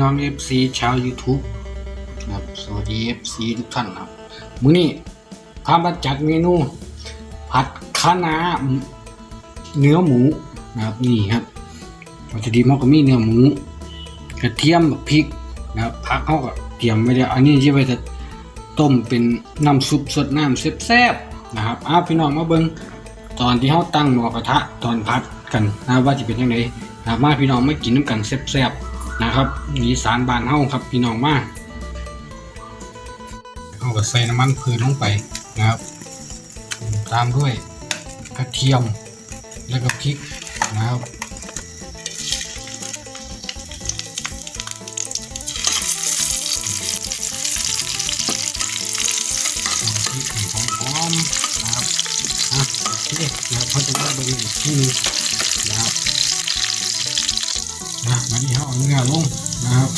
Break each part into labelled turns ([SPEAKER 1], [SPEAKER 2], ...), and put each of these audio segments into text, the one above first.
[SPEAKER 1] น้อง FC ชาว YouTube นะครับสวัสดี FC ทุกท่านครับมื้อนี้พามาจัดเมนู ผัดคะน้าเนื้อหมูนะครับนี่ครับวัตถุดิบมันก็มีเนื้อหมูกระเทียมพริกนะครับผักเขาก็เตรียมไว้แล้วอันนี้ที่ไว้จะต้มเป็นน้ำซุปสดน้ำแซ่บๆนะครับอ้าพี่น้องมาเบิ่งตอนที่เขาตั้งหม้อกระทะตอนพัดกันนะว่าจะเป็นยังไงนะมาพี่น้องมากินน้ำกันแซ่บๆ นะครับนี่สารบานเฮาครับพี่น้องมาเขาก็ใส่น้ำมันพืนลงไปนะครับ ตามด้วยกระเทียมแล้วก็พริกนะครับพริกให้หอมๆนะครับอะโอเคนะครับเขาจะมาดูอีกทีหนึงนะครับ นะวันนี้เขาเอาเนื้อลงนะครับ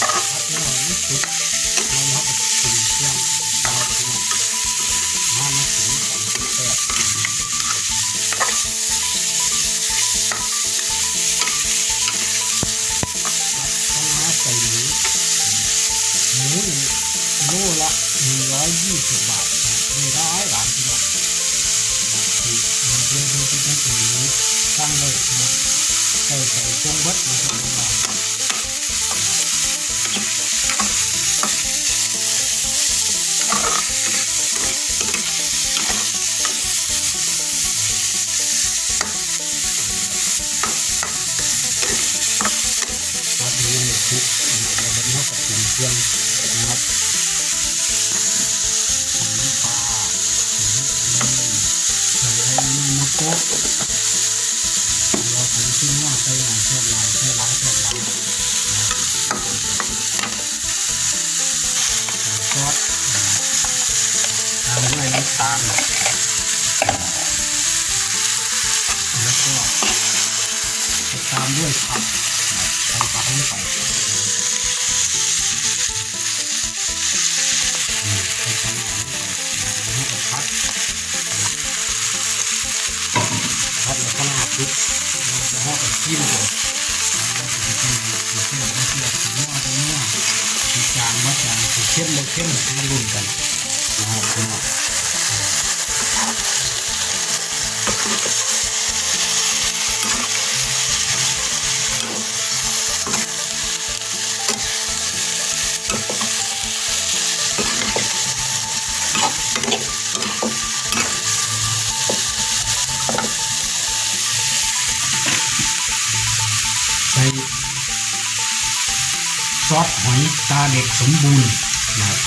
[SPEAKER 1] ครับพี่น้องนี่สุดเอามากับกลิ่นเครื่องเอาไปพี่น้องมามากินกันแซ่บคณะใส่หมูหมูนี่โลละหนึ่งร้อ ยี่สิบบาทนี่ร้อยบาทพี่น้องคือมันเป็นเป็นเป็นเป็นหมูตั้งเลยนะใส่ใส่จงเบิดนะครับครับนี่ยทุกเราบรรทุกกับถุงเครื่องนะครับ อ้นี่มะกอกเราถุงที่ว่าใหน่อยเท่าไรใส่หลายเท่าไรนะครับซอสตามด้วยน้ำตาลแล้วก็ตามด้วยผัก แล้วก็ลาดปุ๊บแล้วก็จิ้มเลยจางว่าจางเข้มเลยเข้มมาลุ้นกันนะครับพี่น้อง ซอสหอยตาเด็กสมบูรณ์นะครับ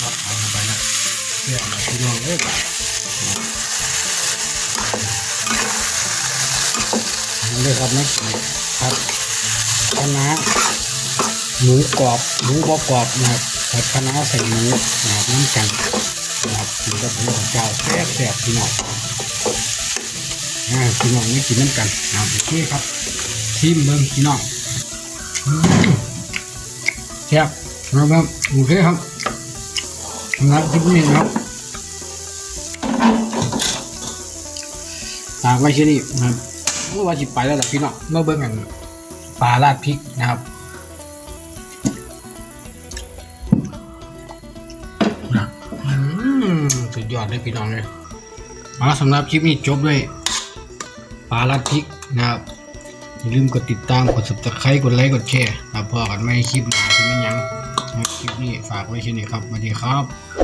[SPEAKER 1] ซอสหอยลงไปนะเพื่อมาพี่น้องเอ้ยนี่เลยครับนะครับคณะหมูกรอบหมูบกรอบนะครับผัดคณะใส่หมูนะครับน้ำกันนะครับกินกับหมูของเจ้าแซ่บแซ่บๆพี่น้องอ่าพี่น้องไม่กินน้ำกันอ่าโอเคครับชิมเบิ้งพี่น้องอืม แซ่บนะครับโอเคครับสำหรับคลิปนี้นะครับฝากไว้ที่นี่นะครับเมื่อวันจิไปแล้วล่ะพี่น้องเมื่อเบิ้งกันปลาราดพริกนะครับนะอืมสุดยอดเลยพี่น้องเลยเอาสำหรับคลิปนี้จบด้วยปลาลัดพริกนะครับ อย่าลืมกดติดตามกด subscribe กดไลค์กดแชร์แล้วพอกันไม่คลิปหน้าที่ไม่ยั้งนะครับคลิปนี้ฝากไว้แค่นี้ครับสวัสดีครับ